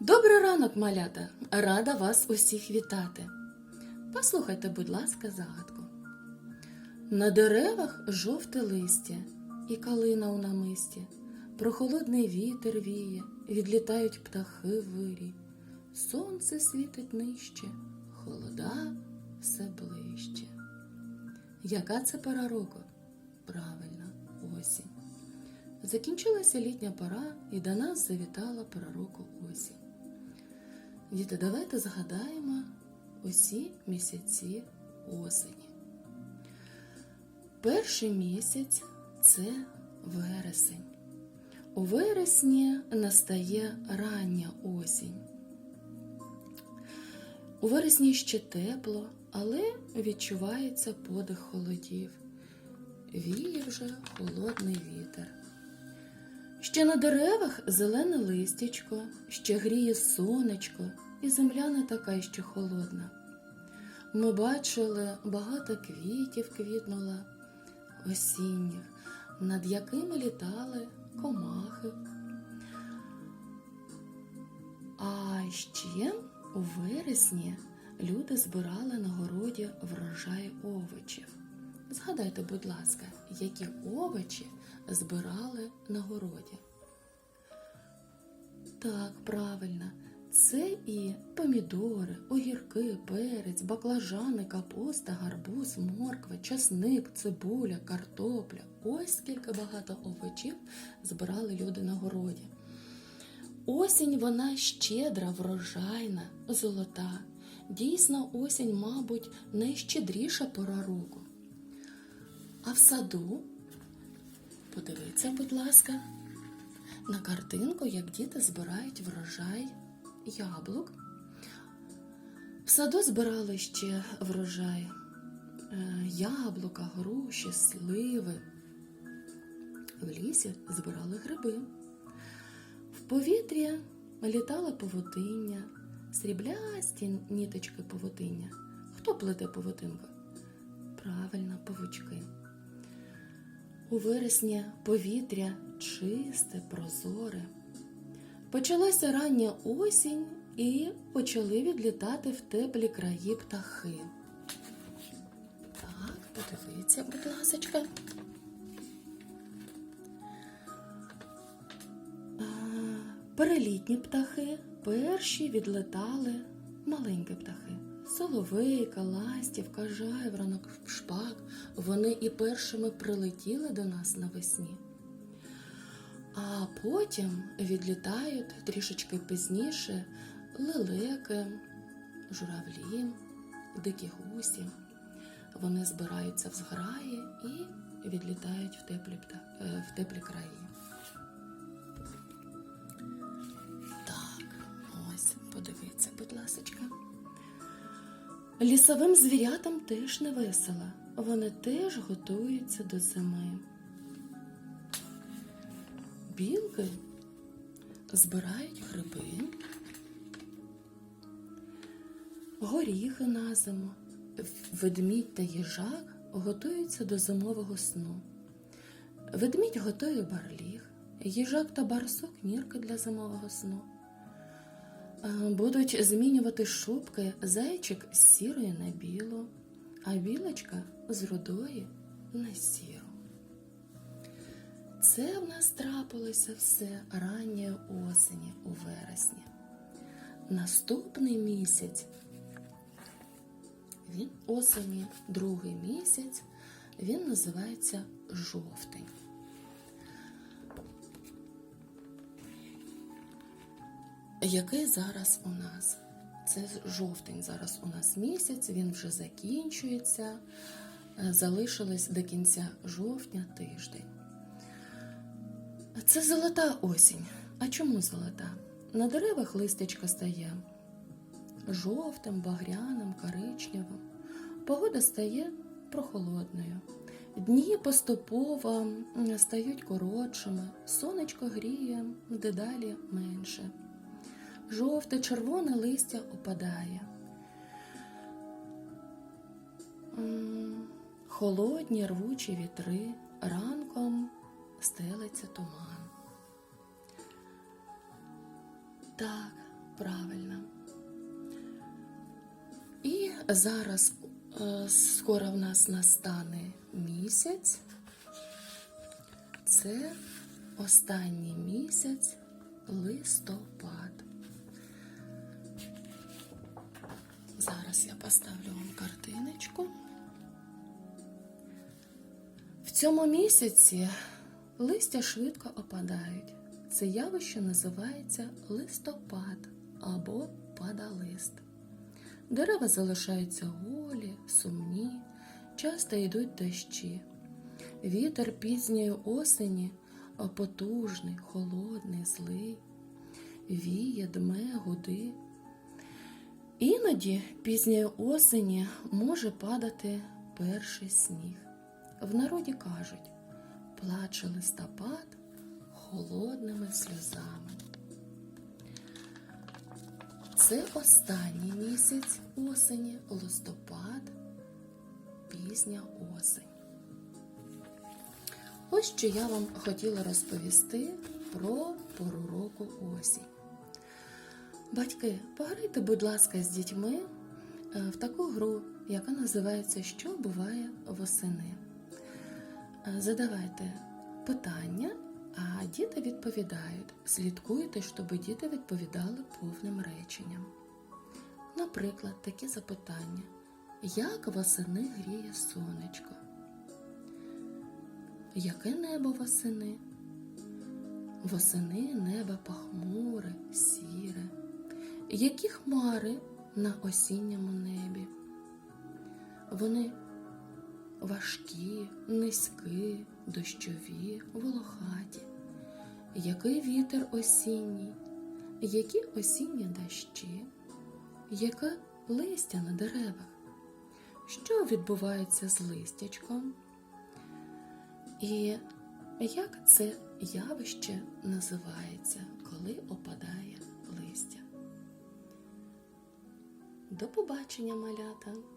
Добрий ранок, малята! Рада вас усіх вітати. Послухайте, будь ласка, загадку. На деревах жовте листя і калина у намисті. Прохолодний вітер віє, відлітають птахи вирі. Сонце світить нижче, холода все ближче. Яка це пора року? Правильно, осінь. Закінчилася літня пора, і до нас завітала пора осінь. Діти, давайте згадаємо усі місяці осені. Перший місяць це вересень. У вересні настає рання осінь. У вересні ще тепло, але відчувається подих холодів. Віє вже холодний вітер. Ще на деревах зелене листячко, ще гріє сонечко, і земля не така ще холодна. Ми бачили, багато квітів квітнуло осінніх, над якими літали комахи. А ще у вересні люди збирали на городі врожай овочів. Згадайте, будь ласка, які овочі збирали на городі. Так, правильно, це і помідори, огірки, перець, баклажани, капуста, гарбуз, морква, часник, цибуля, картопля. Ось скільки багато овочів збирали люди на городі. Осінь вона щедра, врожайна, золота. Дійсно, осінь, мабуть, найщедріша пора року. А в саду, подивіться, будь ласка, на картинку, як діти збирають врожай яблук. В саду збирали ще врожай е, яблука, груші, сливи. В лісі збирали гриби. В повітрі літала павутиння, сріблясті ніточки павутиння. Хто плете павутинку? Правильно, павучки. У вересні повітря чисте, прозоре. Почалася рання осінь і почали відлітати в теплі краї птахи. Так, подивіться, будь ласочка. Перелітні птахи перші відлетали маленькі птахи. Соловейка, ластівка, жайворонок, шпак. Вони і першими прилетіли до нас навесні. А потім відлітають трішечки пізніше лелеки, журавлі, дикі гусі. Вони збираються в зграї і відлітають в теплі, е, в теплі краї. Так, ось, подивіться, будь ласочка. Лісовим звірятам теж не весело. Вони теж готуються до зими. Білки збирають гриби, горіхи на зиму. Ведмідь та їжак готуються до зимового сну. Ведмідь готує барліг, їжак та барсук нірки для зимового сну. Е, Будуть змінювати шубки зайчик з сірої на білу, а білочка з рудої на сіру. Це в нас трапилося все ранньої осені у вересні. Наступний місяць, він осені, другий місяць, він називається жовтень. Який зараз у нас? Це жовтень зараз у нас місяць, він вже закінчується. Е, Залишилось до кінця жовтня тиждень. Це золота осінь. А чому золота? На деревах листячко стає жовтим, багряним, коричневим. Погода стає прохолодною. Дні поступово стають коротшими, сонечко гріє дедалі менше. Жовте, червоне листя опадає. Холодні рвучі вітри ранком стелиться туман. Так, Правильно. І зараз е, скоро в нас настане місяць. Це останній місяць листопад. Зараз я поставлю вам картиночку. В цьому місяці листя швидко опадають. Це явище називається листопад або падалист. Дерева залишаються голі, сумні, часто йдуть дощі. Вітер пізньої осені потужний, холодний, злий, віє, дме, гуди. Іноді пізньої осені може падати перший сніг. В народі кажуть, плаче листопад холодними сльозами. Це останній місяць осені, листопад, пізня осень. Ось що я вам хотіла розповісти про пору року осінь. Батьки, пограйте, будь ласка, з дітьми е, в таку гру, яка називається Що буває восени. Е, Задавайте питання, а діти відповідають. Слідкуйте, щоб діти відповідали повним реченням. Наприклад, такі запитання: Як восени гріє сонечко? Яке небо восени? Восени небо похмуре, сіре. Які хмари на осінньому небі? Вони важкі, низькі, дощові, волохаті. Який вітер осінній, які осінні дощі, яке листя на деревах? Що відбувається з листячком? І як це явище називається, коли опадає листя? До побачення, малята!